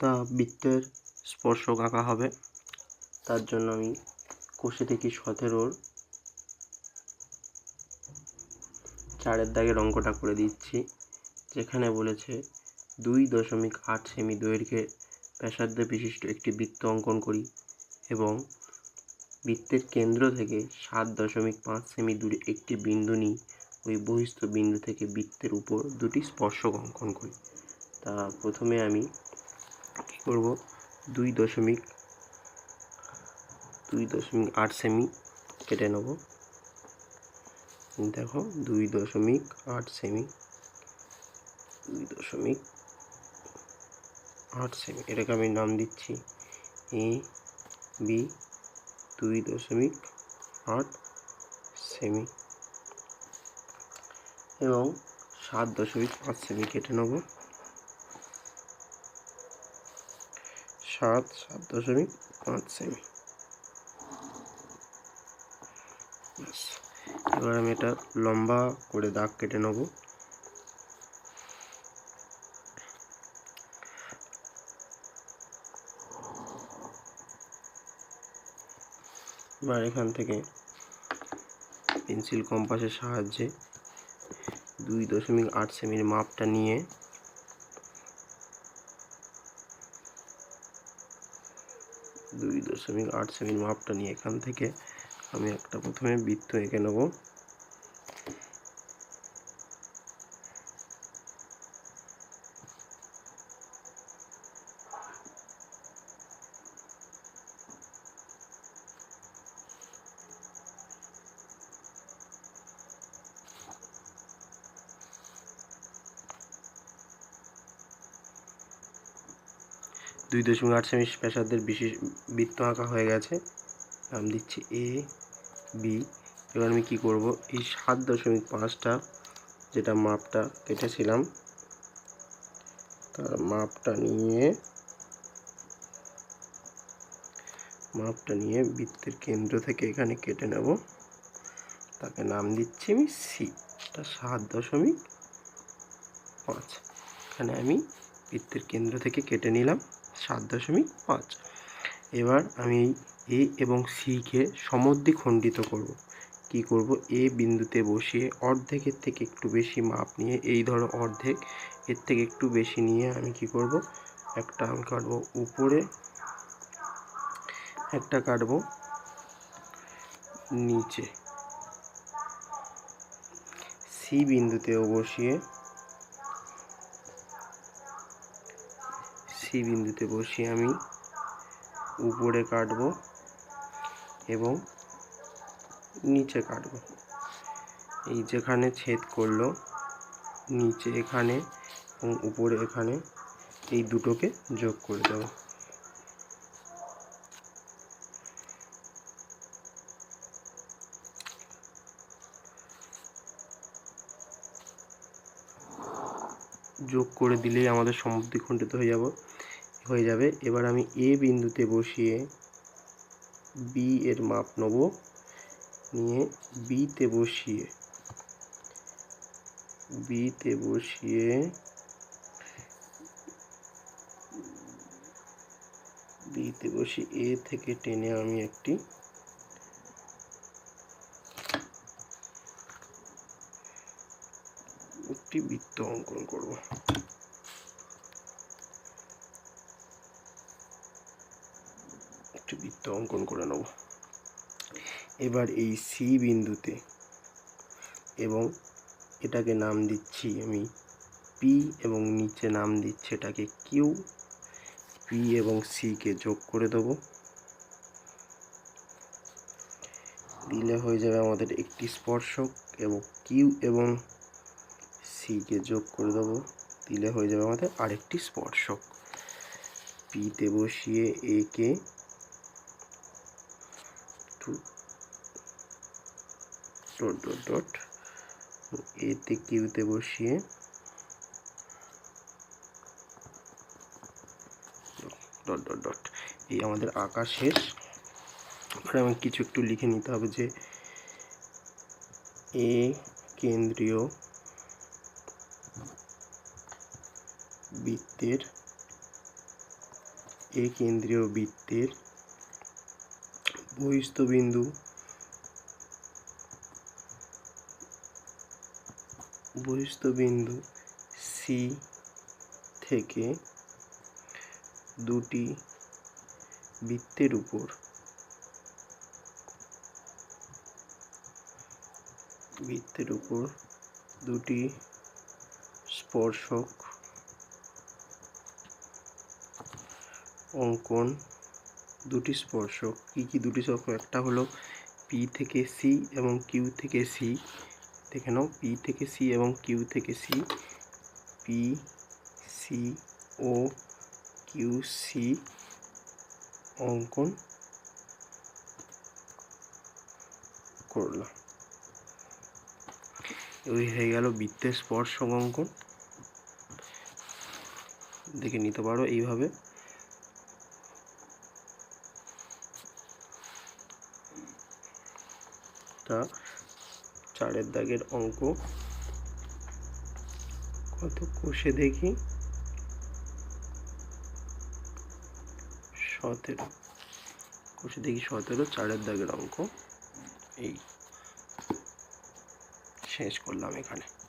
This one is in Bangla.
তা বৃত্তের স্পর্শক আঁকা হবে। তার জন্য আমি কষে থেকে সতেরোর। চারের দাগের অঙ্কটা করে দিচ্ছি, যেখানে বলেছে দুই দশমিক আট সেমি দৈর্ঘ্যে ব্যাসার্ধ বিশিষ্ট একটি বৃত্ত অঙ্কন করি এবং বৃত্তের কেন্দ্র থেকে সাত দশমিক পাঁচ সেমি দূরে একটি বিন্দু নিই, ওই বহিস্থ বিন্দু থেকে বৃত্তের উপর দুটি স্পর্শক অঙ্কন করি। তা প্রথমে আমি করব দুই দশমিক দুই দশমিক আট সেমি কেটে নেব। দেখো, দুই দশমিক আট সেমি, দুই দশমিক আট সেমি। এটাকে আমি নাম দিচ্ছি এ, বি, দুই দশমিক আট সেমি এবং সাত দশমিক পাঁচ সেমি কেটে নেব। সাত সাত দশমিক পাঁচ সেমি। এবার আমি এটা লম্বা করে দাগ কেটে নেব এবার এখান থেকে পেন্সিল কম্পাসের সাহায্যে দুই দশমিক আট সেমির মাপটা নিয়ে দুই দশমিক আট সেমির মাপটা নিয়ে এখান থেকে আমি একটা প্রথমে বৃত্ত এঁকে নেব। দুই দশমিক আট সেমি ব্যাসার্ধের বিশেষ বৃত্ত আঁকা হয়ে গেছে। নাম দিচ্ছি এ বি এবার আমি কি করব? এই সাত দশমিক পাঁচটা যেটা মাপটা কেটেছিলাম, তার মাপটা নিয়ে মাপটা নিয়ে বৃত্তের কেন্দ্র থেকে এখানে কেটে নেব। তাকে নাম দিচ্ছি আমি সি এটা সাত দশমিক পাঁচ। এখানে আমি বৃত্তের কেন্দ্র থেকে কেটে নিলাম। সাত দশমিক পাঁচ। এবার আমি এ এবং সিকে সমদ্বিখণ্ডিত করব। কি করব? এ বিন্দুতে বসিয়ে অর্ধেকের থেকে একটু বেশি মাপ নিয়ে, এই ধরো অর্ধেক এর থেকে একটু বেশি নিয়ে আমি কি করব? একটা আমি কাটবো উপরে, একটা কাটবো নিচে। সি বিন্দুতেও বসিয়ে সি বিন্দুতে বসিয়ে আমি উপরে কাটবো এবং নিচে কাটবো। এই যেখানে ছেদ করল, নিচে এখানে এবং উপরে এখানে এই দুটোকে যোগ করে দেবো। যোগ করে দিলেই আমাদের সমদ্বিখণ্ডিত হয়ে যাব। হয়ে যাবে। এবার আমি এ বিন্দুতে বসিয়ে বি এর মাপ নেব। নিয়ে বিতে বসিয়ে বিতে বসিয়ে বিতে বসিয়ে এ থেকে টেনে আমি একটি একটি বৃত্ত অঙ্কন করব। একটি বৃত্ত অঙ্কন করে নেব এবার এই সি বিন্দুতে এবং এটাকে নাম দিচ্ছি আমি পি এবং নিচে নাম দিচ্ছি এটাকে কিউ পি এবং সিকে যোগ করে দেবো। দিলে হয়ে যাবে আমাদের একটি স্পর্শক এবং কিউ এবং সিকে যোগ করে দেবো। দিলে হয়ে যাবে আমাদের আরেকটি স্পর্শক। পিতে বসিয়ে একে ডট ডট ডট এতে কিউতে বসিয়ে ডট ডট ডট এই আমাদের আঁকা শেষ। এবার কিছু একটু লিখে নিতে হবে যে এ কেন্দ্রীয় বৃত্তের, এ কেন্দ্রীয় বৃত্তের বহিস্থ বিন্দু। বহিস্থ বিন্দু সি থেকে দুটি বৃত্তের উপর। বৃত্তের উপর দুটি স্পর্শক অঙ্কন দুটি স্পর্শক। কি কি দুটি স্পর্শক? একটা হলো পি থেকে সি এবং কিউ থেকে সি দেখে নাও পি থেকে সি এবং কিউ থেকে সি পি সি ও কিউ সি অঙ্কন করলাম। ওই হয়ে গেল বৃত্তের স্পর্শক অঙ্কন। দেখে নিতে পারো এইভাবে। তা চারের দাগের অঙ্ক। কত কষে দেখি? সতেরো। কষে দেখি সতেরো, চারের দাগের অঙ্ক। এই, শেষ করলাম এখানে।